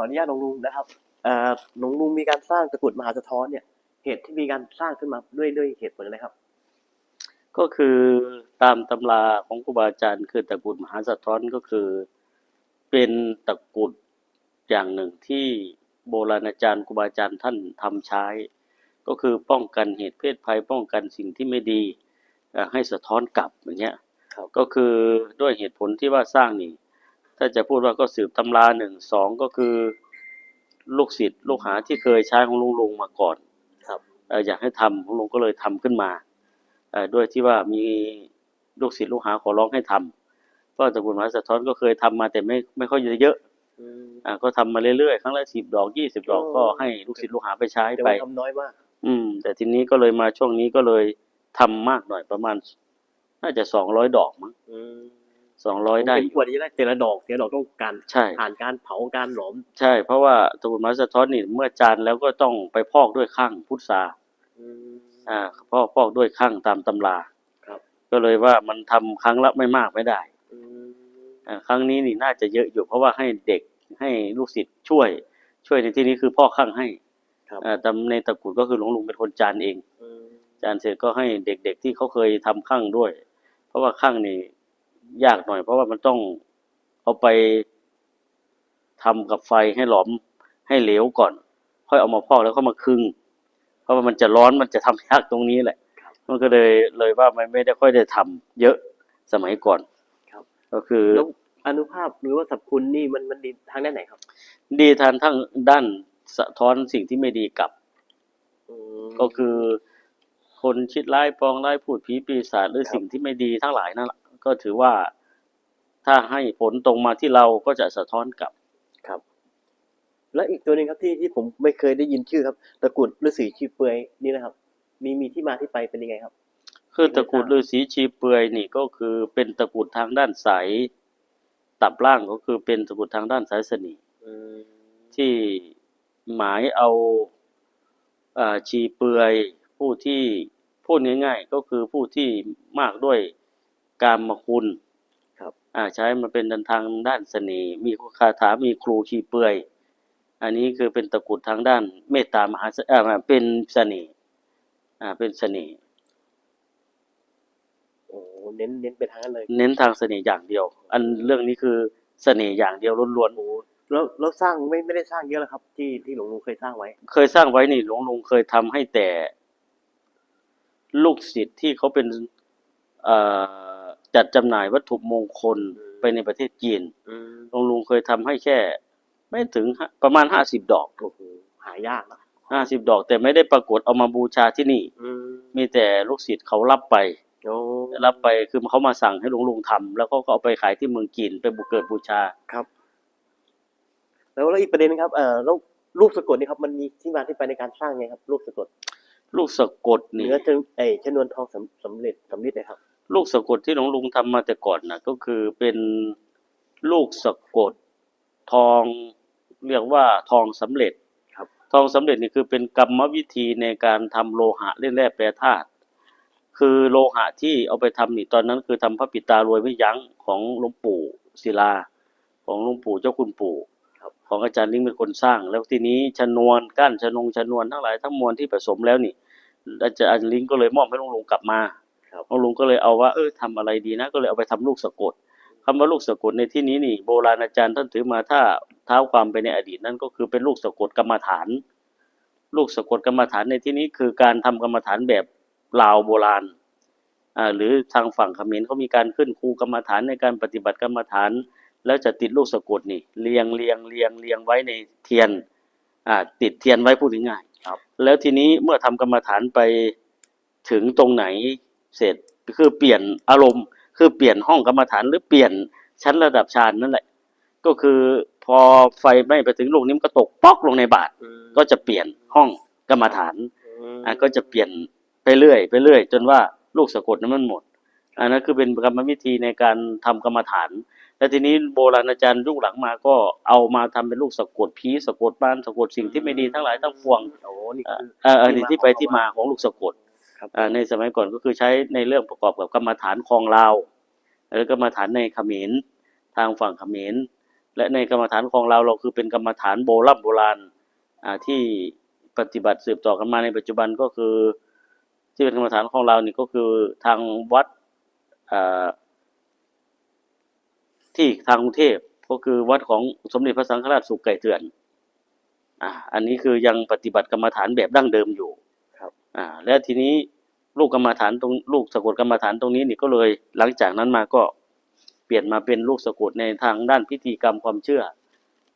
ออนุญาตหลวงลุงนะครับหลวงลุงมีการสร้างตะกรุดมหาสะท้อนเนี่ย เหตุที่มีการสร้างขึ้นมาด้วยด้วยเหตุผลอะไรครับ ก็คือตามตำราของครูบาอาจารย์คือตะกรุดมหาสะท้อนก็คือ เป็นตะกรุดอย่างหนึ่งที่โบราณอาจารย์ครูบาอาจารย์ท่านทำใช้ ก็คือป้องกันเหตุเพศภัย ป้องกันสิ่งที่ไม่ดีให้สะท้อนกลับอย่างเงี้ยก็คือด้วยเหตุผลที่ว่าสร้างนี่ ถ้าจะพูดว่าก็สืบตำราหนึ่งสองก็คือลูกศิษย์ลูกหาที่เคยใช้ของลุงลุงมาก่อนครับเอ่ออยากให้ทำของลุงก็เลยทำขึ้นมาเอ่อด้วยที่ว่ามีลูกศิษย์ลูกหาขอร้องให้ทำเพราะตระกูลมหาสะท้อนก็เคยทำมาแต่ไม่ไม่ค่อยเยอะอืมอ่าก็ทำมาเรื่อยๆครั้งละสิบดอกยี่สิบดอกโอ้ก็ให้ลูกศิษย์ลูกหาไปใช้แต่ไปว่าทำน้อยมากอืม แต่ทีนี้ก็เลยมาช่วงนี้ก็เลยทำมากหน่อยประมาณ น่าจะสองร้อยดอกมั้งอืม สองร้อยได้เป็นกว่าจะได้แต่ละดอกแต่ละดอกต้องการใช่ ผ่านการเผาการหลอมใช่ เพราะว่าตระกูลมหาสะท้อนนี่เมื่อจานแล้วก็ต้องไปพอกด้วยข้างพุทราอืมอ่าพอกพอกด้วยข้างตามตำราครับ ก็เลยว่ามันทำครั้งละไม่มากไม่ได้อืมอ่าครั้งนี้นี่น่าจะเยอะอยู่ เพราะว่าให้เด็กให้ลูกศิษย์ช่วย ช่วยในที่นี้คือพ่อข้างให้ครับอ่าแต่ในตระกูลก็คือหลวงลุงเป็นคนจานเอง อืมจานเสร็จก็ให้เด็กๆที่เขาเคยทำข้างด้วย เพราะว่าข้างนี่ ยากหน่อย เพราะว่ามันต้องเอาไปทำกับไฟให้หลอมให้เหลวก่อน ค่อยเอามาพอกแล้วก็มาคึง เพราะว่ามันจะร้อนมันจะทำยากตรงนี้แหละ มันก็เลยเลยว่ามันไม่ได้ค่อยได้ทำเยอะสมัยก่อนครับ ก็คือแล้วอนุภาพหรือว่าสรรพคุณนี่มันมันดีทางด้านไหนครับ ดีทานทั้งด้านสะท้อนสิ่งที่ไม่ดีกลับอืมก็คือคนคิดร้ายปองร้ายพูดผีปีศาจหรือครับสิ่งที่ไม่ดีทั้งหลายนั่นแหละ ก็ถือว่าถ้าให้ผลตรงมาที่เราก็จะสะท้อนกลับครับ และอีกตัวหนึ่งครับที่ที่ผมไม่เคยได้ยินชื่อครับ ตะกรุดฤาษีชีเปลือยนี่นะครับ มีมีที่มาที่ไปเป็นยังไงครับ คือตระกูลฤาษีชีเปลือยนี่ก็คือเป็นตระกูลทางด้านสายตับล่างก็คือเป็นตระกูลทางด้านสายสนีอืมที่หมายเอาอ่าชีเปลือยผู้ที่พูดง่ายๆ ก็คือผู้ที่มากด้วย กามคุณครับอ่าใช้มาเป็นทางด้านเสน่ห์มีคาถามีครูชีเปลือย อันนี้คือเป็นตระกูลทางด้านเมตตามหาเสอ่าเป็นเสน่ห์อ่าเป็นเสน่ห์โอ้เน้นเน้นไปทางนั้นเลย เน้นทางเสน่ห์อย่างเดียว อันเรื่องนี้คือเสน่ห์อย่างเดียวล้วนโอ้แล้วแล้วสร้างไม่ไม่ได้สร้างเยอะแล้วครับ ที่ที่หลวงลุงเคยสร้างไว้ๆเคยสร้างไว้นี่หลวงลุงเคยทำให้แต่ ลูกศิษย์ที่เขาเป็นเอ่อ จัดจำหน่ายวัตถุมงคลอืม ไปในประเทศจีนอืมหลวงลุงเคยทำให้แค่ ไม่ถึงห้าประมาณห้าสิบดอกโอ้โหหายากนะห้าสิบดอก แต่ไม่ได้ปรากฏเอามาบูชาที่นี่ อืมมีแต่ลูกศิษย์เขารับไป โอ้รับไปคือเขามาสั่งให้หลวงลุงทำแล้วก็เอาไปขายที่เมืองจีนไปบุกเกิดบูชา ครับ แล้วแล้วอีกประเด็นนะครับเอ่อแล้วรูปสะกดนี่ครับมันมีที่มาที่ไปในการสร้างไงครับ รูปสะกด ลูกสะกดนี่เนื้อชนเอยชนวนทองสำสำเร็จสำลิดนะครับ ลูกสะกดที่หลวงลุงทำมาแต่ก่อนนะก็คือเป็นลูกสะกดทองเรียกว่าทองสำเร็จครับ ทองสำเร็จนี่คือเป็นกรรมวิธีในการทำโลหะเล่นแร่แปรธาตุคือโลหะที่เอาไปทำนี่ตอนนั้นคือทำพระปิดตารวยไม่ยั้งของหลวงปู่ศิลา ของหลวงปู่เจ้าคุณปู่ครับ ของอาจารย์ลิงเป็นคนสร้าง แล้วทีนี้ชนวนก้านชนงชนวนทั้งหลายทั้งมวลที่ผสมแล้วนี่อาจารย์ลิงก็เลยมอบให้หลวงลุงกลับมาครับหลวงลุงก็เลยเอาว่าเออทำอะไรดีนะ ก็เลยเอาไปทำลูกสะกดคำว่าลูกสะกดในที่นี้นี่ โบราณอาจารย์ท่านถือมาถ้าเท้าความไปในอดีตนั่นก็คือเป็นลูกสะกดกรรมฐาน ลูกสะกดกรรมฐานในที่นี้คือการทำกรรมฐานแบบลาวโบราณอ่าหรือทางฝั่งเขมรเขามีการขึ้นครูกรรมฐานในการปฏิบัติกรรมฐาน แล้วจะติดลูกสะกดนี่เรียงเรียงเรียงเรียงไว้ในเทียนอ่าติดเทียนไว้พูดง่ายๆครับ แล้วทีนี้เมื่อทำกรรมฐานไปถึงตรงไหนเสร็จคือเปลี่ยนอารมณ์ คือเปลี่ยนห้องกรรมฐานหรือเปลี่ยนชั้นระดับฌานนั่นแหละ ก็คือพอไฟไหม้ไปถึงลูกนี้มันก็ตกป๊อกลงในบาตรก็จะเปลี่ยนห้องกรรมฐานอะก็จะเปลี่ยนไปเรื่อยไปเรื่อย จนว่าลูกสะกดนั้นมันหมดอันนั้นคือเป็นกรรมวิธีในการทำกรรมฐาน แล้วทีนี้โบราณอาจารย์ยุคหลังมาก็เอามาทำเป็นลูกสะกดผีสะกดบ้านสะกดสิ่งที่ไม่ดีทั้งหลายทั้งปวงโอ้นี่เอ่อคือเอ่ออันนี้ที่ที่มาไปของที่มาของลูกสะกดครับอ่าในสมัยก่อนก็คือใช้ในเรื่องประกอบกับกรรมฐานคลองลาวแล้วกรรมฐานในเขมรทางฝั่งเขมรและในกรรมฐานของเราเราคือเป็นกรรมฐานโบราณโบราณอ่าที่ปฏิบัติสืบต่อกันมาในปัจจุบันก็คือ ที่เป็นกรรมฐานของเรานี่ก็คือทางวัดอ่า ที่ทางกรุงเทพก็คือวัดของสมเด็จพระสังฆราชสุขไก่เถื่อนอ่าอันนี้คือยังปฏิบัติกรรมฐานแบบดั้งเดิมอยู่ครับอ่าและทีนี้ลูกกรรมฐานตรงลูกสะกดกรรมฐานตรงนี้นี่ก็เลยหลังจากนั้นมาก็เปลี่ยนมาเป็นลูกสะกดในทางด้านพิธีกรรมความเชื่อ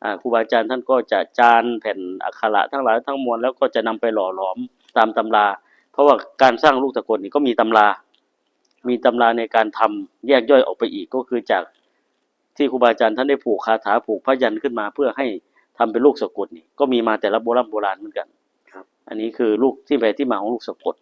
อ่าครูบาอาจารย์ท่านก็จะจานแผ่นอักขระทั้งหลายทั้งมวลแล้วก็จะนำไปหล่อหลอมตามตำรา เพราะว่าการสร้างลูกสะกดนี่ก็มีตำรา มีตำราในการทำแยกย่อยออกไปอีกก็คือจาก ที่ครูบาอาจารย์ท่านได้ผูกคาถาผูกพยัญชนะขึ้นมา เพื่อให้ทำเป็นลูกสะกดนี่ก็มีมาแต่ละโบราณโบราณเหมือนกัน ครับ อันนี้คือลูกที่ไปที่มาของลูกสะกด